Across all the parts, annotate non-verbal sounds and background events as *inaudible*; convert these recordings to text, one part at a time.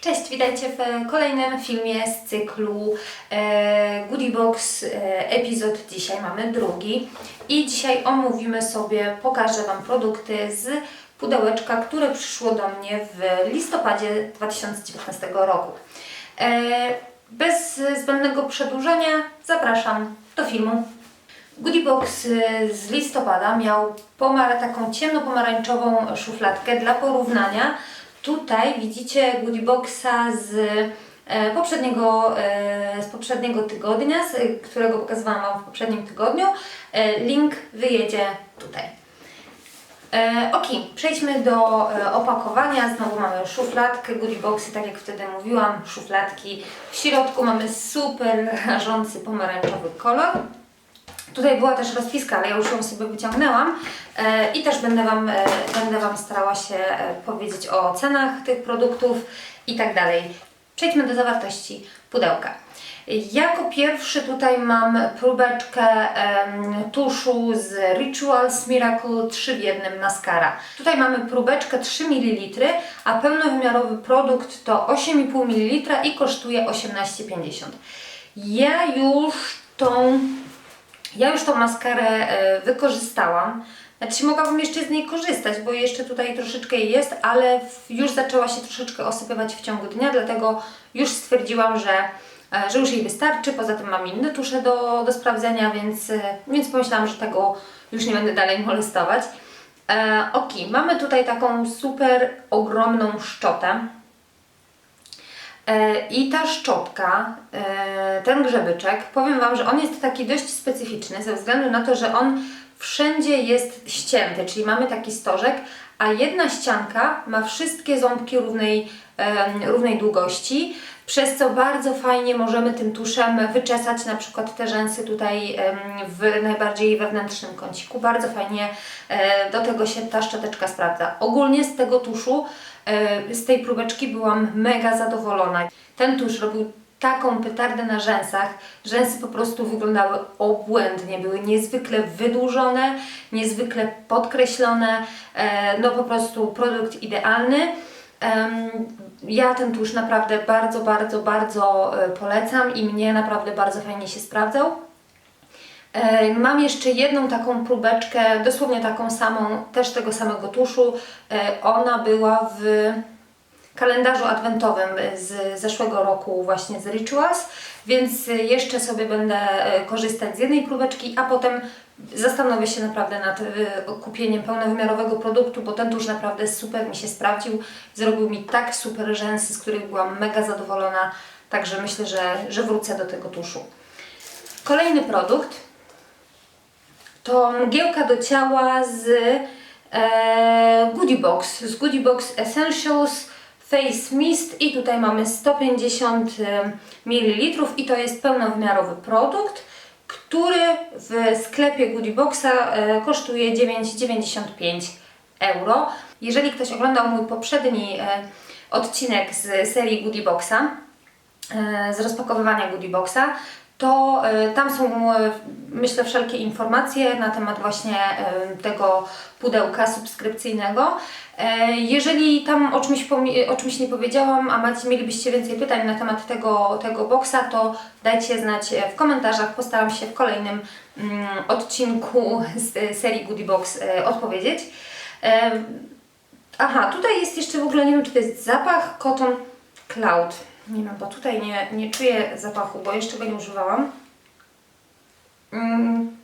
Cześć, witajcie w kolejnym filmie z cyklu e, Goodie Box e, epizod. Dzisiaj mamy drugi i dzisiaj omówimy sobie, pokażę Wam produkty z pudełeczka, które przyszło do mnie w listopadzie 2019 roku. E, bez zbędnego przedłużenia zapraszam do filmu. Goodie Box y, z listopada miał pomar- taką ciemnopomarańczową szufladkę dla porównania. Tutaj widzicie Goodie Boxa z e, poprzedniego, e, z poprzedniego tygodnia, z którego pokazywałam Wam w poprzednim tygodniu. E, link wyjedzie tutaj. Ok, przejdźmy do opakowania. Znowu mamy szufladkę, goodie boxy, tak jak wtedy mówiłam, szufladki. W środku mamy super rażący pomarańczowy kolor. Tutaj była też rozpiska, ale ja już ją sobie wyciągnęłam e, i też będę Wam, e, będę Wam starała się e, powiedzieć o cenach tych produktów i tak dalej. Przejdźmy do zawartości pudełka. Jako pierwszy tutaj mam próbeczkę tuszu z Rituals Miracle 3 w 1 Mascara. Tutaj mamy próbeczkę 3 ml, a pełnowymiarowy produkt to 8,5 ml i kosztuje 18,50. Ja już tą ja już tą maskarę e, wykorzystałam. Znaczy mogłabym jeszcze z niej korzystać, bo jeszcze tutaj troszeczkę jej jest, ale już zaczęła się troszeczkę osypywać w ciągu dnia, dlatego już stwierdziłam, że, e, że już jej wystarczy. Poza tym mam inne tusze do, do sprawdzenia, więc, e, więc pomyślałam, że tego już nie będę dalej molestować. E, ok, mamy tutaj taką super ogromną szczotę. E, I ta szczotka, e, ten grzebyczek, powiem Wam, że on jest taki dość specyficzny ze względu na to, że on wszędzie jest ścięty, czyli mamy taki stożek, a jedna ścianka ma wszystkie ząbki równej, równej długości, przez co bardzo fajnie możemy tym tuszem wyczesać na przykład te rzęsy tutaj w najbardziej wewnętrznym kąciku. Bardzo fajnie e, do tego się ta szczoteczka sprawdza. Ogólnie z tego tuszu e, z tej próbeczki byłam mega zadowolona. Ten tusz robił taką petardę na rzęsach. Rzęsy po prostu wyglądały obłędnie, były niezwykle wydłużone, niezwykle podkreślone. E, no po prostu produkt idealny. Ja ten tusz naprawdę bardzo, bardzo, bardzo e, polecam i mnie naprawdę bardzo fajnie się sprawdzał. E, Mam jeszcze jedną taką próbeczkę, dosłownie taką samą, też tego samego tuszu. Ona była w kalendarzu adwentowym z zeszłego roku właśnie z Rituals, więc jeszcze sobie będę e, korzystać z jednej próbeczki, a potem zastanowię się naprawdę nad kupieniem pełnowymiarowego produktu, bo ten tusz naprawdę super mi się sprawdził. Zrobił mi tak super rzęsy, z których byłam mega zadowolona, także myślę, że, że wrócę do tego tuszu. Kolejny produkt to mgiełka do ciała z e, Goodie Box, z Goodie Box Essentials Face Mist i tutaj mamy 150 ml i to jest pełnowymiarowy produkt, który w sklepie Goodie Boxa e, kosztuje 9,95 euro. Jeżeli ktoś oglądał mój poprzedni e, odcinek z serii Goodie Boxa, z rozpakowywania Goodie Boxa, to e, tam są, e, myślę, wszelkie informacje na temat właśnie e, tego pudełka subskrypcyjnego. Jeżeli tam o czymś, o czymś nie powiedziałam, a macie, mielibyście więcej pytań na temat tego, tego boxa, to dajcie znać w komentarzach. Postaram się w kolejnym mm, odcinku z serii Goodie Box odpowiedzieć. Aha, tutaj jest jeszcze w ogóle, nie wiem czy to jest zapach Cotton Cloud. Nie wiem, bo tutaj nie, nie czuję zapachu, bo jeszcze go nie używałam. Mm.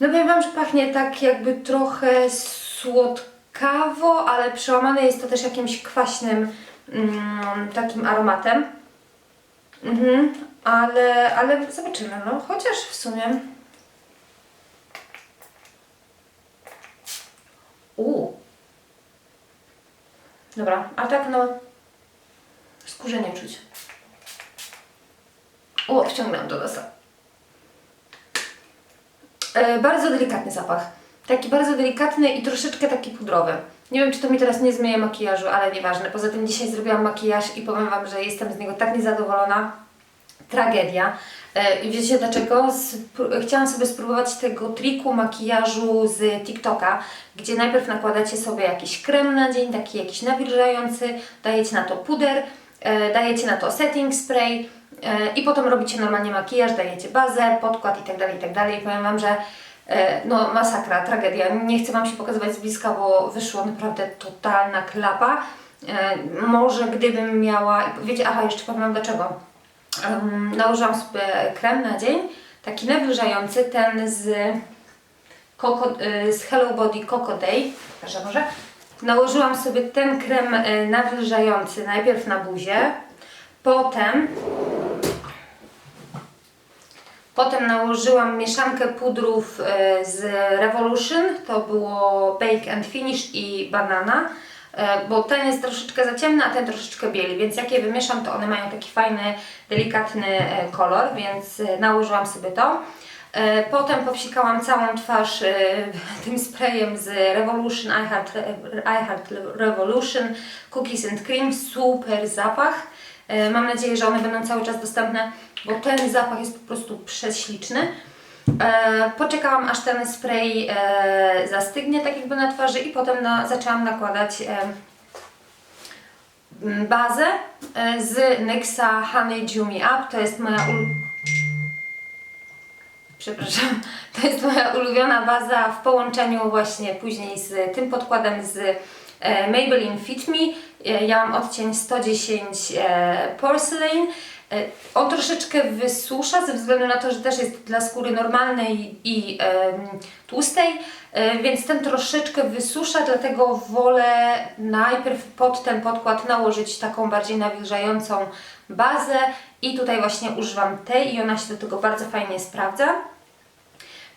No powiem Wam, że pachnie tak jakby trochę słodkawo, ale przełamane jest to też jakimś kwaśnym mm, takim aromatem. Mhm, ale, ale zobaczymy, no chociaż w sumie... Uuu. Dobra, a tak no skórze nie czuć. O, wciągnęłam do nosa. E, bardzo delikatny zapach. Taki bardzo delikatny i troszeczkę taki pudrowy. Nie wiem, czy to mi teraz nie zmyje makijażu, ale nieważne. Poza tym dzisiaj zrobiłam makijaż i powiem Wam, że jestem z niego tak niezadowolona. Tragedia. E, I wiecie dlaczego? Chciałam sobie spróbować tego triku makijażu z TikToka, gdzie najpierw nakładacie sobie jakiś krem na dzień, taki jakiś nawilżający, dajecie na to puder e, dajecie na to setting spray i potem robicie normalnie makijaż, dajecie bazę, podkład i tak dalej, i tak dalej. Powiem Wam, że e, no masakra, tragedia. Nie chcę Wam się pokazywać z bliska, bo wyszło naprawdę totalna klapa. E, może gdybym miała, wiecie, aha, jeszcze powiem dlaczego. Nałożyłam sobie krem na dzień, taki nawilżający, ten z, Coco, z Hello Body Coco Day, proszę może. Nałożyłam sobie ten krem nawilżający najpierw na buzię, potem Potem nałożyłam mieszankę pudrów e, z Revolution, to było Bake and Finish i banana, e, bo ten jest troszeczkę za ciemny, a ten troszeczkę bieli, więc jak je wymieszam, to one mają taki fajny, delikatny e, kolor, więc nałożyłam sobie to. Potem popsikałam całą twarz *laughs* tym sprayem z Revolution, I Heart, I Heart Revolution, Cookies and Cream, super zapach. Mam nadzieję, że one będą cały czas dostępne, bo ten zapach jest po prostu prześliczny. E, poczekałam aż ten spray e, zastygnie tak jakby na twarzy i potem na, zaczęłam nakładać e, bazę e, z NYXa Honey Dew Me Up. To jest moja ul... Przepraszam, *laughs* to jest moja ulubiona baza w połączeniu właśnie później z tym podkładem z e, Maybelline Fit Me. E, Ja mam odcień 110 e, Porcelain. E, On troszeczkę wysusza ze względu na to, że też jest dla skóry normalnej i tłustej, e, więc ten troszeczkę wysusza, dlatego wolę najpierw pod ten podkład nałożyć taką bardziej nawilżającą bazę i tutaj właśnie używam tej i ona się do tego bardzo fajnie sprawdza.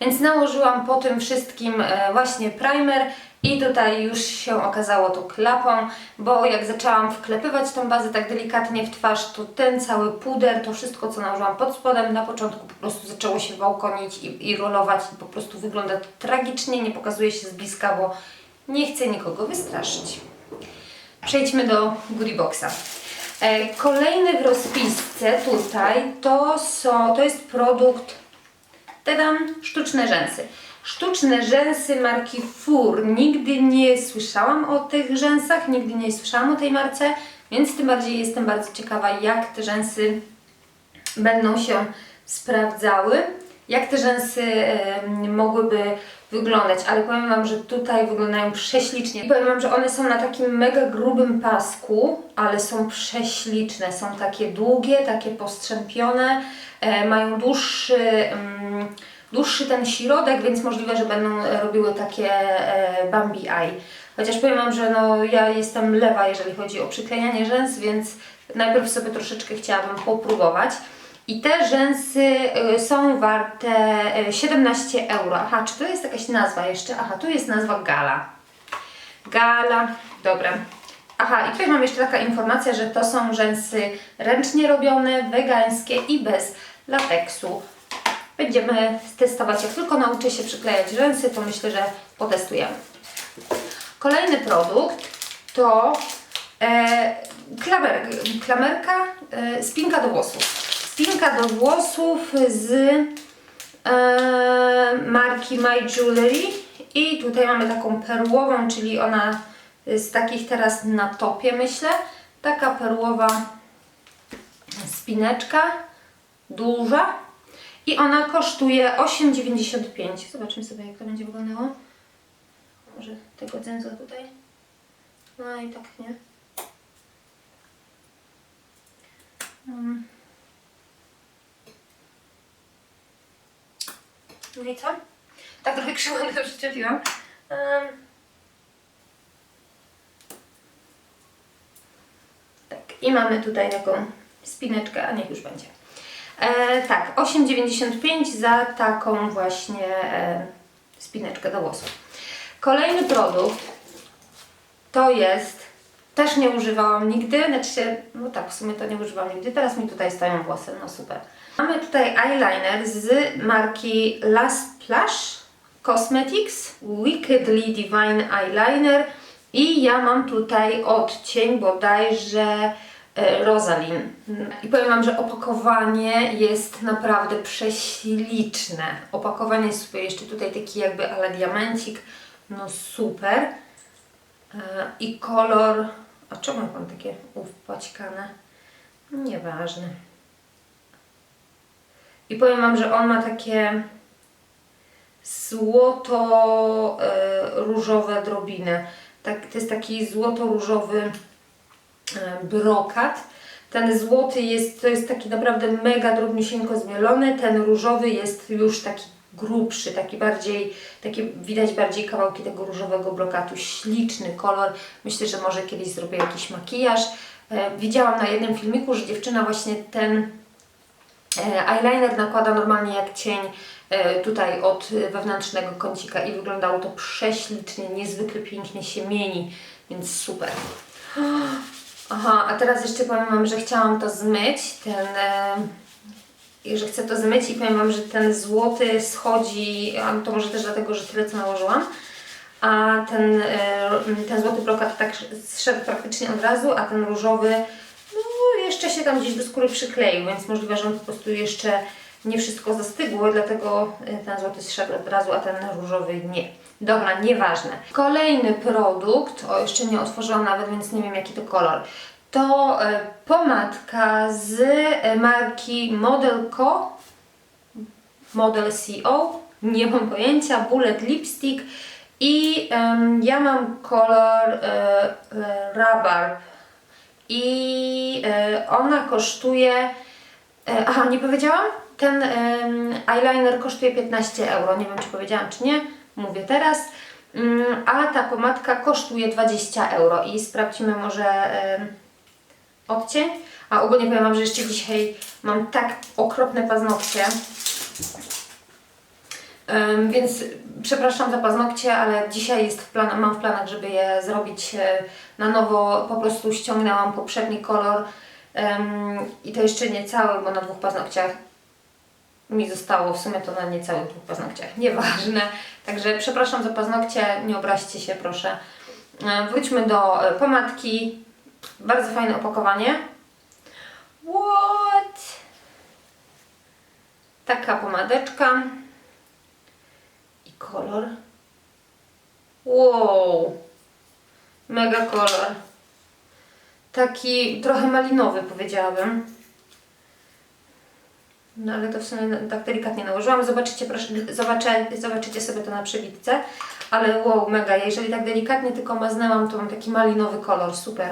Więc nałożyłam po tym wszystkim e, właśnie primer i tutaj już się okazało to klapą, bo jak zaczęłam wklepywać tą bazę tak delikatnie w twarz, to ten cały puder, to wszystko co nałożyłam pod spodem na początku po prostu zaczęło się wałkonić i, i rolować i po prostu wygląda to tragicznie, nie pokazuje się z bliska, bo nie chcę nikogo wystraszyć. Przejdźmy do Goodie Boxa. E, Kolejny w rozpisce tutaj to, są, to jest produkt Tadam, sztuczne rzęsy. Sztuczne rzęsy marki Fur. Nigdy nie słyszałam o tych rzęsach, nigdy nie słyszałam o tej marce, więc tym bardziej jestem bardzo ciekawa, jak te rzęsy będą się sprawdzały, jak te rzęsy mogłyby wyglądać, ale powiem Wam, że tutaj wyglądają prześlicznie. I powiem Wam, że one są na takim mega grubym pasku, ale są prześliczne, są takie długie, takie postrzępione, e, mają dłuższy, dłuższy ten środek, więc możliwe, że będą robiły takie e, Bambi Eye. Chociaż powiem Wam, że no, ja jestem lewa, jeżeli chodzi o przyklejanie rzęs, więc najpierw sobie troszeczkę chciałabym popróbować. I te rzęsy y, są warte y, 17 euro. Aha, czy to jest jakaś nazwa jeszcze? Aha, tu jest nazwa Gala. Gala, dobra. Aha, i tutaj mam jeszcze taka informacja, że to są rzęsy ręcznie robione, wegańskie i bez lateksu. Będziemy testować, jak tylko nauczę się przyklejać rzęsy, to myślę, że potestujemy. Kolejny produkt to e, klamer, klamerka, e, spinka do włosów. Spinka do włosów z e, marki My Jewelry i tutaj mamy taką perłową, czyli ona z takich teraz na topie myślę. Taka perłowa spineczka, duża i ona kosztuje 8,95. Zobaczmy sobie jak to będzie wyglądało. Może tego dzędzła tutaj. No i tak nie. Mm. No i co? Tak trochę krzywo to przyczepiłam. Um. Tak, i mamy tutaj taką spineczkę, a niech już będzie. E, tak, 8,95 za taką właśnie e, spineczkę do włosów. Kolejny produkt to jest, też nie używałam nigdy, znaczy no tak, w sumie to nie używam nigdy, teraz mi tutaj stoją włosy, no super. Mamy tutaj eyeliner z marki Last Splash Cosmetics Wickedly Divine Eyeliner i ja mam tutaj odcień bodajże Rosalin. I powiem Wam, że opakowanie jest naprawdę prześliczne. Opakowanie jest super, jeszcze tutaj taki jakby ale diamencik, no super. E, I kolor, a czemu mam takie upaćkane? Nieważne. I powiem Wam, że on ma takie złoto-różowe drobiny. Tak, to jest taki złoto-różowy e, brokat. Ten złoty jest, to jest taki naprawdę mega drobniusieńko zmielony, ten różowy jest już taki grubszy, taki bardziej, takie widać bardziej kawałki tego różowego brokatu. Śliczny kolor. Myślę, że może kiedyś zrobię jakiś makijaż. E, widziałam na jednym filmiku, że dziewczyna właśnie ten e, eyeliner nakłada normalnie jak cień e, tutaj od wewnętrznego kącika i wyglądało to prześlicznie, niezwykle pięknie się mieni, więc super. Aha, a teraz jeszcze powiem Wam, że chciałam to zmyć, ten, e, że chcę to zmyć i powiem Wam, że ten złoty schodzi, a to może też dlatego, że tyle co nałożyłam, a ten, e, ten złoty brokat tak zszedł praktycznie od razu, a ten różowy no jeszcze się tam gdzieś do skóry przykleił, więc możliwe, że on po prostu jeszcze nie wszystko zastygło, dlatego e, ten złoty zszedł od razu, a ten różowy nie. Dobra, nieważne. Kolejny produkt, o jeszcze nie otworzyłam nawet, więc nie wiem jaki to kolor. To e, pomadka z e, marki Model Co, Model CO, nie mam pojęcia, Bullet Lipstick. I em, ja mam kolor e, e, i e, ona kosztuje, e, aha nie powiedziałam, ten em, eyeliner kosztuje 15 euro, nie wiem czy powiedziałam czy nie, mówię teraz, Mm, a ta pomadka kosztuje 20 euro i sprawdzimy może odcień, a ogólnie powiem Wam, że jeszcze dzisiaj mam tak okropne paznokcie, więc przepraszam za paznokcie, ale dzisiaj jest w plan, mam w planach, żeby je zrobić e, na nowo. Po prostu ściągnęłam poprzedni kolor i to jeszcze nie cały, bo na dwóch paznokciach mi zostało w sumie to na niecałych dwóch paznokciach. Nieważne. Także przepraszam za paznokcie, nie obraźcie się proszę. E, Wróćmy do e, pomadki. Bardzo fajne opakowanie. What? Taka pomadeczka. I kolor. Wow. Mega kolor. Taki trochę malinowy powiedziałabym. No ale to w sumie na- tak delikatnie nałożyłam. Zobaczycie, proszę, zobaczę, zobaczycie sobie to na przebitce. Ale wow, mega. Jeżeli tak delikatnie tylko maznęłam, to mam taki malinowy kolor. Super.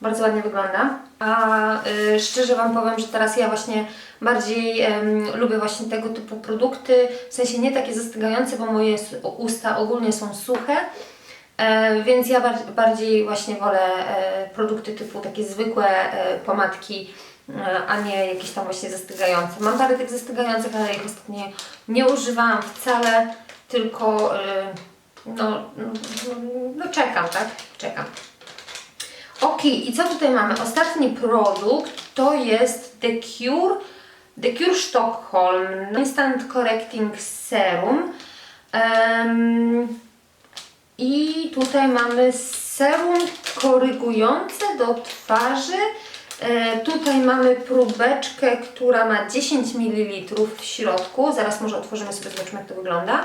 Bardzo ładnie wygląda. A y, szczerze Wam powiem, że teraz ja właśnie bardziej em, lubię właśnie tego typu produkty. W sensie nie takie zastygające, bo moje usta ogólnie są suche. E, więc ja bar bardziej właśnie wolę e, produkty typu takie zwykłe e, pomadki, a nie jakieś tam właśnie zastygające. Mam parę tych zastygających, ale ich ostatnio nie używałam wcale, tylko e, no, no, no czekam, tak? Czekam. Ok, i co tutaj mamy? Ostatni produkt to jest The Cure, The Cure Stockholm Instant Correcting Serum. Em, I tutaj mamy serum korygujące do twarzy. E, tutaj mamy próbeczkę, która ma 10 ml w środku. Zaraz może otworzymy sobie, zobaczymy jak to wygląda.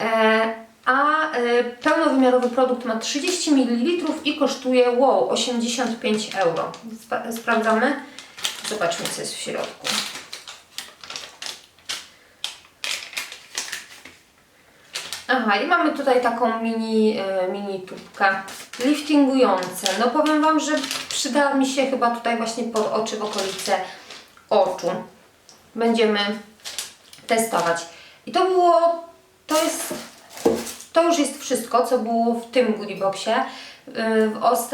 E, a e, pełnowymiarowy produkt ma 30 ml i kosztuje wow, 85 euro. Sprawdzamy. Zobaczmy co jest w środku. Aha, i mamy tutaj taką mini, mini tubkę liftingujące. No powiem Wam, że przydała mi się chyba tutaj właśnie pod oczy, w okolice oczu. Będziemy testować. I to było, to jest, to już jest wszystko, co było w tym goodie boxie. Yy,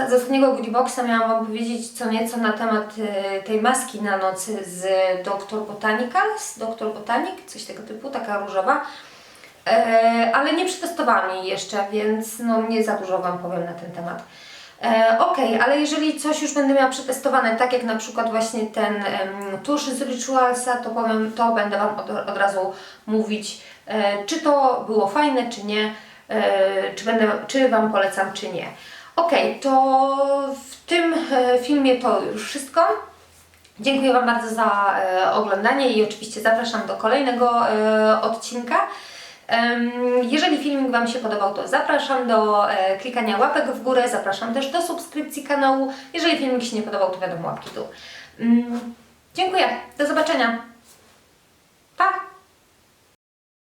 Z ostatniego goodie boxa miałam Wam powiedzieć co nieco na temat yy, tej maski na noc z Dr. Botanicals, Dr. Botanic, coś tego typu, taka różowa. E, ale nie przetestowałam jej jeszcze, więc no nie za dużo Wam powiem na ten temat. E, ok, ale jeżeli coś już będę miała przetestowane, tak jak na przykład właśnie ten em, tusz z Ritualsa, to powiem, to będę Wam od, od razu mówić, e, czy to było fajne, czy nie, e, czy, będę, czy Wam polecam, czy nie. Ok, to w tym e, filmie to już wszystko. Dziękuję Wam bardzo za e, oglądanie i oczywiście zapraszam do kolejnego e, odcinka. Jeżeli filmik Wam się podobał, to zapraszam do e, klikania łapek w górę, zapraszam też do subskrypcji kanału. Jeżeli filmik się nie podobał, to wiadomo, łapki tu. Mm, dziękuję, do zobaczenia. Pa!